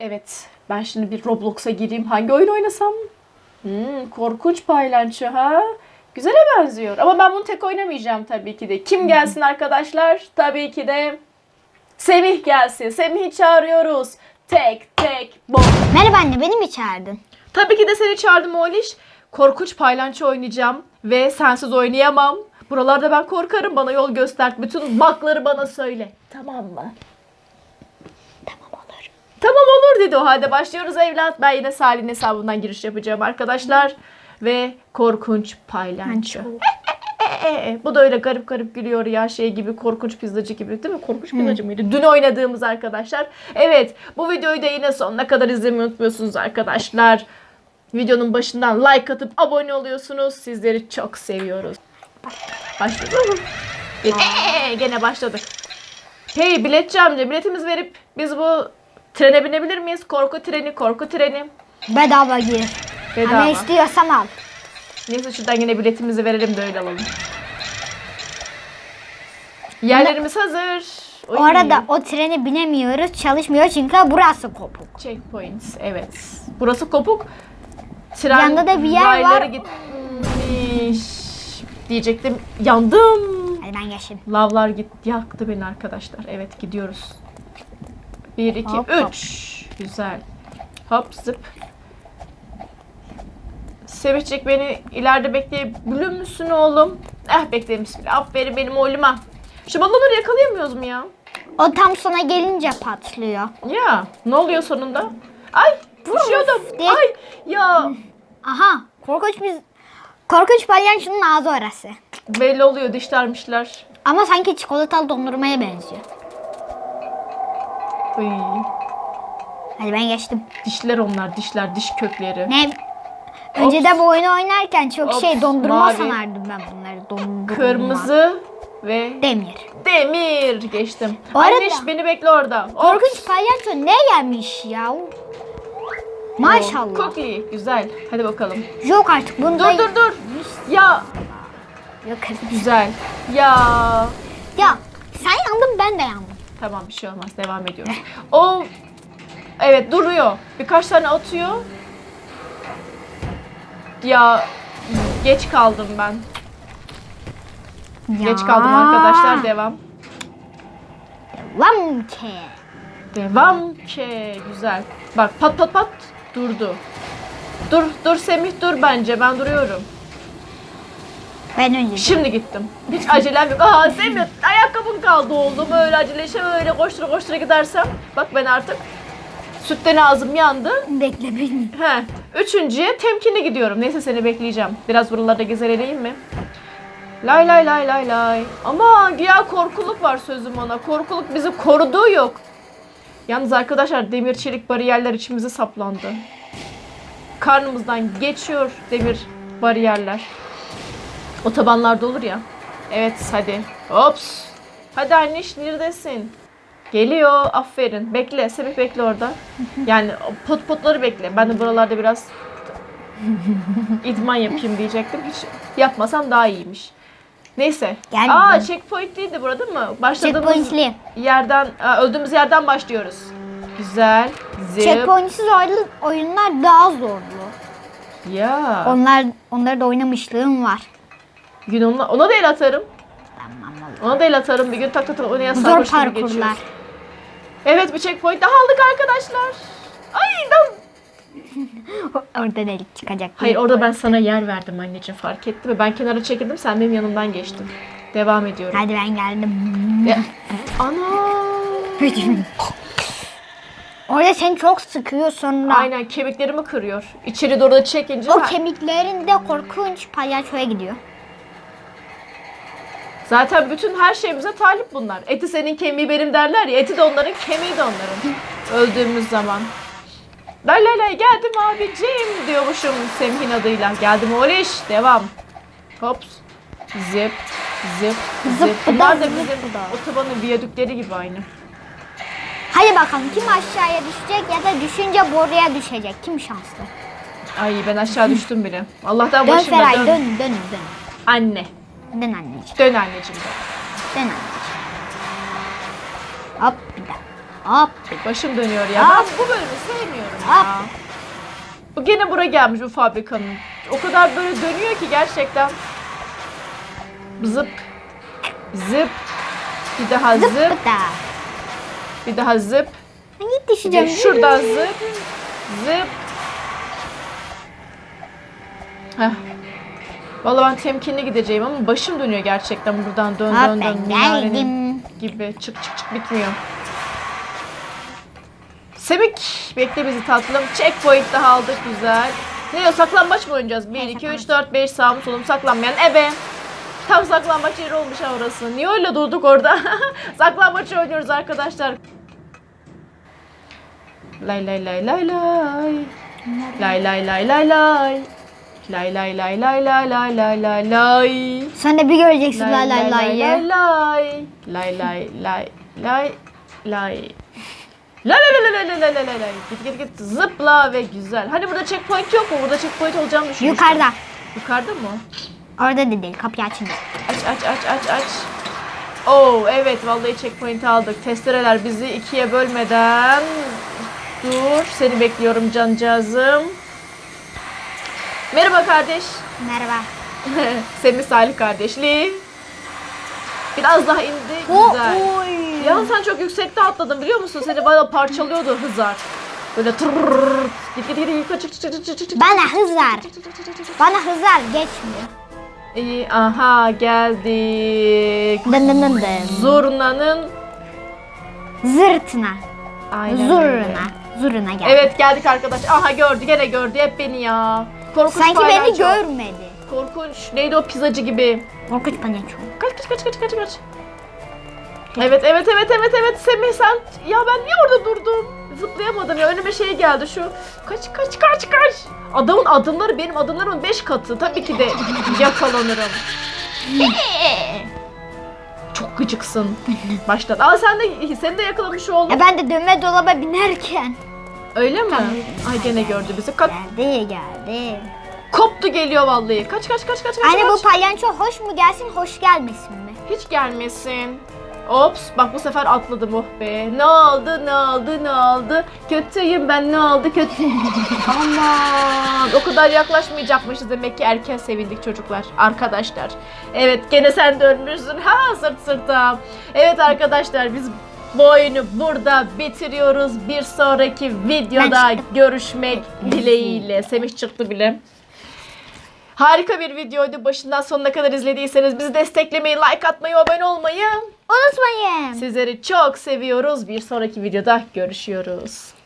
Evet, ben şimdi bir Roblox'a gireyim. Hangi oyun oynasam? Hmm, korkunç paylanço ha. Güzele benziyor. Ama ben bunu tek oynamayacağım tabii ki de. Kim gelsin arkadaşlar? Tabii ki de Semih gelsin. Semih'i çağırıyoruz. Tek tek bom. Merhaba anne beni mi çağırdın? Tabii ki de seni çağırdım Oliş. Korkunç paylanço oynayacağım ve sensiz oynayamam. Buralarda ben korkarım. Bana yol göster. Bütün bakları bana söyle. Tamam mı? Tamam olur. Dedi o halde başlıyoruz evlat. Ben yine Salih'in hesabından giriş yapacağım arkadaşlar. Ve korkunç paylanço. Bu da öyle garip garip gülüyor ya şey gibi korkunç pizzacı gibi değil mi? Korkunç pizzacı mıydı? Dün oynadığımız arkadaşlar. Evet bu videoyu da yine sonuna kadar izlemeyi unutmuyorsunuz arkadaşlar. Videonun başından like atıp abone oluyorsunuz. Sizleri çok seviyoruz. Başladı mı? Eee, gene başladık. Hey biletçi amca biletimizi verip biz bu trene binebilir miyiz? Korku treni, korku treni. Bedava gir. Bedava. Ama istiyorsan al. Neyse şuradan yine biletimizi verelim de öyle alalım. Yerlerimiz hazır. Oy. O arada o trene binemiyoruz. Çalışmıyor çünkü burası kopuk. Checkpoint. Evet. Burası kopuk. Tren Yanında da bir yer rayları var. gitmiş. Diyecektim. Yandım. Hadi ben geçtim. Lavlar gitti. Yaktı beni arkadaşlar. Evet gidiyoruz. 1, 2, Hop, hop. 3. Güzel. Hop zıp. Sevecek beni ileride bekleyebilir misin oğlum? Eh beklemiş bile. Aferin benim oğluma. Şu balonları yakalayamıyoruz mu ya? O tam sona gelince patlıyor. Ya ne oluyor sonunda? Ay düşüyordum. diye- Ay ya Aha korkunç bir... Korkunç palyaçonun ağzı orası. belli oluyor dişlermişler. Ama sanki çikolatalı dondurmaya benziyor. Uy, Hadi ben geçtim. dişler onlar dişler diş kökleri. Ne? Önceden bu oyunu oynarken çok Ops, şey dondurma mavi. sanardım ben bunları. Dondurma. Kırmızı ve Demir. demir geçtim. Bu arada- Anneş beni bekle orada. Korkunç palyaço ne gelmiş ya? Maşallah. Çok iyi güzel. Hadi bakalım. Yok artık bunda... Dur dur dur. Ya Yok artık. güzel. Ya Ya sen yandın ben de yandım. Tamam bir şey olmaz. Devam ediyoruz. O evet duruyor. Birkaç tane atıyor. Ya geç kaldım ben. Ya. Geç kaldım arkadaşlar. Devam. Devam ki. Devam ki. Güzel. Bak pat pat pat durdu. Dur dur Semih dur bence. Ben duruyorum. Ben önce. Şimdi gittim. Hiç acelem yok. Aa Semih ayakkabın kaldı oğlum. Öyle aceleşe öyle koştura koştura gidersem. Bak ben artık sütten ağzım yandı. Bekle beni. He. Üçüncüye temkinli gidiyorum. Neyse seni bekleyeceğim. Biraz buralarda gezeleyeyim mi? Lay lay lay lay lay. Ama ya korkuluk var sözüm ona. Korkuluk bizi koruduğu yok. Yalnız arkadaşlar demir çelik bariyerler içimize saplandı. Karnımızdan geçiyor demir bariyerler. Otobanlarda olur ya. Evet hadi. Ops. Hadi anneş neredesin? Geliyor. Aferin. Bekle. Sebep bekle orada. Yani pot potları bekle. Ben de buralarda biraz idman yapayım diyecektim. Hiç yapmasam daha iyiymiş. Neyse. Geldim. Aa checkpoint değildi burada mı? Başladığımız Checkpointli. yerden, aa, öldüğümüz yerden başlıyoruz. Güzel. Zip. Checkpointsiz oyun- oyunlar daha zorlu. Ya. Onlar onları da oynamışlığım var. Bir gün ona, ona da el atarım. Tamam Ona da el atarım. Bir gün tak tak tak oynaya Zor sarhoş gibi parkurlar. geçiyoruz. Evet bir checkpoint daha aldık arkadaşlar. Ay lan. Orada delik çıkacak. Hayır orada ben sana yer verdim anneciğim fark etti mi? Ben kenara çekildim sen benim yanımdan geçtin. Devam ediyorum. Hadi ben geldim. Ya- Ana. Orada seni çok sıkıyor sonra. Aynen kemiklerimi kırıyor. İçeri doğru da çekince O ben- kemiklerinde korkunç palyaçoya gidiyor. Zaten bütün her şeyimize talip bunlar. Eti senin kemiği benim derler ya. Eti de onların kemiği de onların. Öldüğümüz zaman. Lay lay lay geldim abicim diyormuşum Semih'in adıyla. Geldim Oliş. Devam. Hops. Zip. Zip. Zip. Zıp Bunlar da zıp bizim otobanın viyadükleri gibi aynı. Hadi bakalım kim aşağıya düşecek ya da düşünce boruya düşecek. Kim şanslı? Ay ben aşağı düştüm bile. Allah'tan Dön başımda Feray dön. dön dön dön. Anne. Dön anneciğim. Dön anneciğim. Dön anneciğim. Hop bir daha. Hop. Başım dönüyor ya. Aa. Ben bu bölümü sevmiyorum ya. Bu gene buraya gelmiş bu fabrikanın. O kadar böyle dönüyor ki gerçekten. Zıp. Zıp. Bir daha zıp. Zıpıda. Bir daha zıp. Hani Bir düşeceğim. şuradan zıp. Zıp. Heh. Vallahi ben temkinli gideceğim ama başım dönüyor gerçekten buradan dön Hop dön dön. ben geldim. gibi çık çık çık bitmiyor. Semik bekle bizi tatlım. Checkpoint daha aldık güzel. Ne o saklambaç mı oynayacağız? 1, Evet, 2, 3, 4, 5 sağım solum saklanmayan ebe. Tam saklambaç yeri olmuş ha orası. Niye öyle durduk orada? saklambaç oynuyoruz arkadaşlar. Lay lay lay lay lay. Lay lay lay lay lay. Lay lay lay lay lay lay lay lay lay. Sen de bir göreceksin lay lay lay lay lay lay lay lay lay lay lay La la la la la la la la la Git git git zıpla ve güzel. Hani burada checkpoint yok mu? Burada checkpoint olacağını düşünmüştüm. Yukarıda. Yukarıda mı? Orada da değil. Kapıyı açınca. Aç aç aç aç aç. Oo evet vallahi checkpoint aldık. Testereler bizi ikiye bölmeden dur. Seni bekliyorum cancağızım. Merhaba kardeş. Merhaba. Semih Salih kardeşliği. Biraz daha indi. Güzel. oy. Ya sen çok yüksekte atladın biliyor musun? Seni bayağı parçalıyordu hızar. Böyle tırrrr. Git git git yukarı çık çık çık çık çık. Bana hız ver. Bana hız ver. Geçmiyor. İyi aha geldik. Dın dın dın dın. Zurna'nın Zırtına. Aynen. Zurna. Zurna gel. Evet geldik arkadaş. Aha gördü gene gördü hep beni ya. Korkunç Sanki beni palyaço. görmedi. Korkunç. Neydi o pizzacı gibi. Korkunç palyaço. Kaç kaç kaç kaç kaç kaç. Evet evet evet evet evet Semih sen ya ben niye orada durdum? Zıplayamadım ya önüme şey geldi şu kaç kaç kaç kaç. Adamın adımları benim adımlarımın 5 katı tabii ki de yakalanırım. Çok gıcıksın baştan. Aa sen de seni de yakalamış oldum. Ya ben de dönme dolaba binerken. Öyle mi? Ay gene gördü bizi. Ka- Geldi geldi. koptu geliyor vallahi. Kaç kaç kaç kaç kaç. Anne kaç. bu palyaço hoş mu gelsin hoş gelmesin mi? Hiç gelmesin. Ops bak bu sefer atladım oh be. Ne oldu ne oldu ne oldu? Kötüyüm ben ne oldu kötü. Aman o kadar yaklaşmayacakmışız demek ki erken sevindik çocuklar arkadaşlar. Evet gene sen dönmüşsün ha sırt sırta. Evet arkadaşlar biz bu oyunu burada bitiriyoruz. Bir sonraki videoda görüşmek dileğiyle. Semih çıktı bile. Harika bir videoydu. Başından sonuna kadar izlediyseniz bizi desteklemeyi, like atmayı, abone olmayı Unutmayın. sizleri çok seviyoruz. Bir sonraki videoda görüşüyoruz.